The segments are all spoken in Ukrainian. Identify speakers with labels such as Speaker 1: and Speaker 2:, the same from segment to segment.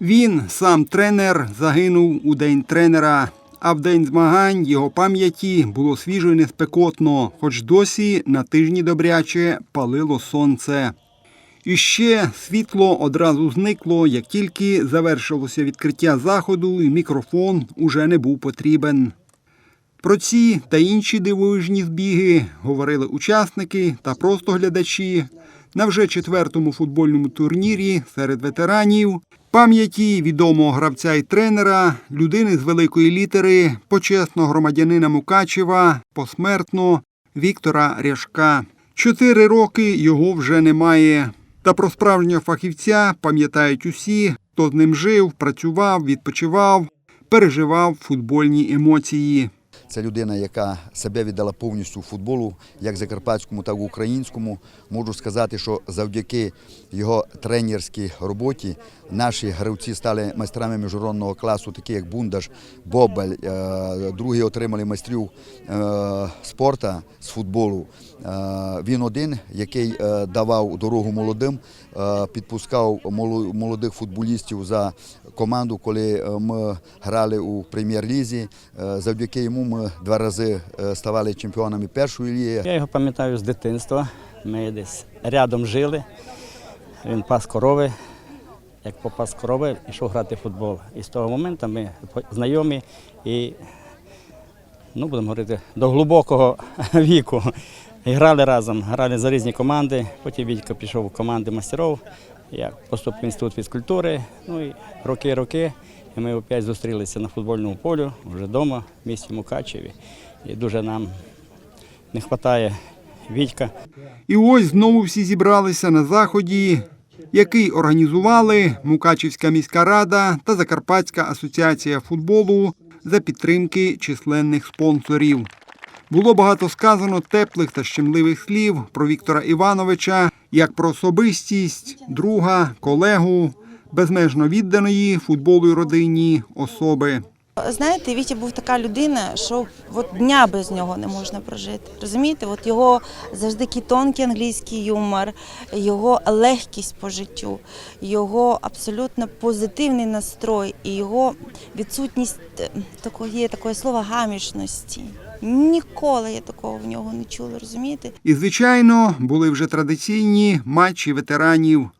Speaker 1: Він, сам тренер, загинув у день тренера. А в день змагань його пам'яті було свіжо і неспекотно, хоч досі на тижні добряче палило сонце. І ще світло одразу зникло, як тільки завершилося відкриття заходу, і мікрофон уже не був потрібен. Про ці та інші дивовижні збіги говорили учасники та просто глядачі на вже четвертому футбольному турнірі серед ветеранів, пам'яті відомого гравця і тренера, людини з великої літери, почесного громадянина Мукачева, посмертно Віктора Ряшка. Чотири роки його вже немає. Та про справжнього фахівця пам'ятають усі, хто з ним жив, працював, відпочивав, переживав футбольні емоції.
Speaker 2: Це людина, яка себе віддала повністю футболу, як закарпатському, так і українському. Можу сказати, що завдяки його тренерській роботі наші гравці стали майстрами міжнародного класу, такі як Бундаш, Бобель. е, Другі отримали майстрів е, спорту з футболу. Е, Він один, який давав дорогу молодим, підпускав молодих футболістів за команду, коли ми грали у прем'єр-лізі. Завдяки йому ми два рази е, ставали чемпіонами першої ліги.
Speaker 3: Я його пам'ятаю з дитинства. Ми десь рядом жили. Він пас корови. Як попас корови, пішов грати в футбол. І з того моменту ми знайомі і, ну, будемо говорити, до глибокого віку. І грали разом, грали за різні команди. Потім Вітько пішов у команди мастерів. Я поступив в інститут фізкультури. Ну і роки-роки. І ми опять зустрілися на футбольному полі, вже вдома, в місті Мукачеві. І дуже нам не вистачає Вітька.
Speaker 1: І ось знову всі зібралися на заході, який організували Мукачівська міська рада та Закарпатська асоціація футболу за підтримки численних спонсорів. Було багато сказано теплих та щемливих слів про Віктора Івановича як про особистість, друга, колегу, безмежно відданої футболу родині особи.
Speaker 4: Знаєте, Вітя був така людина, що от дня без нього не можна прожити. Розумієте, от його завжди такий тонкий англійський юмор, його легкість по життю, його абсолютно позитивний настрой і його відсутність е, такої, такої слова гамішності. Ніколи я такого в нього не чула, розумієте?
Speaker 1: І, звичайно, були вже традиційні матчі ветеранів.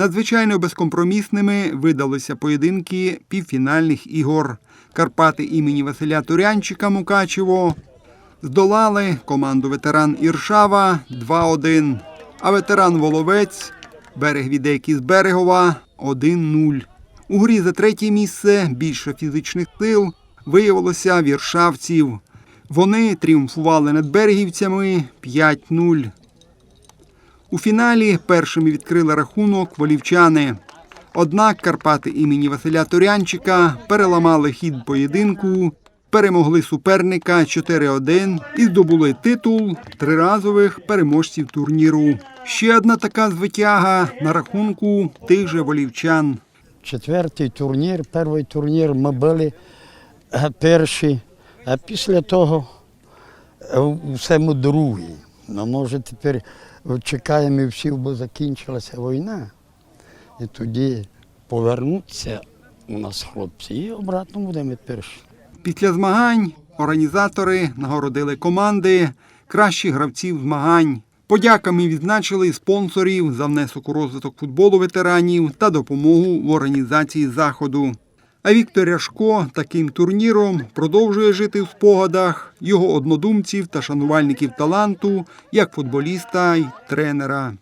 Speaker 1: Надзвичайно безкомпромісними видалися поєдинки півфінальних ігор. Карпати імені Василя Турянчика Мукачево здолали команду ветеран Іршава 2-1, а ветеран Воловець берег Відейки з Берегова 1-0. У грі за третє місце більше фізичних сил виявилося віршавців. Вони тріумфували над берегівцями 5-0. У фіналі першими відкрили рахунок волівчани. Однак Карпати імені Василя Турянчика переламали хід поєдинку, перемогли суперника 4-1 і здобули титул триразових переможців турніру. Ще одна така звитяга на рахунку тих же волівчан.
Speaker 5: Четвертий турнір, перший турнір ми були е, перші, а після того е, все ми другі. Ну, може, тепер чекаємо всіх, бо закінчилася війна. І тоді повернуться у нас хлопці і обратно будемо перші.
Speaker 1: Після змагань організатори нагородили команди кращих гравців змагань. Подяками відзначили спонсорів за внесок у розвиток футболу ветеранів та допомогу в організації заходу. А Віктор Ряшко таким турніром продовжує жити в спогадах його однодумців та шанувальників таланту як футболіста й тренера.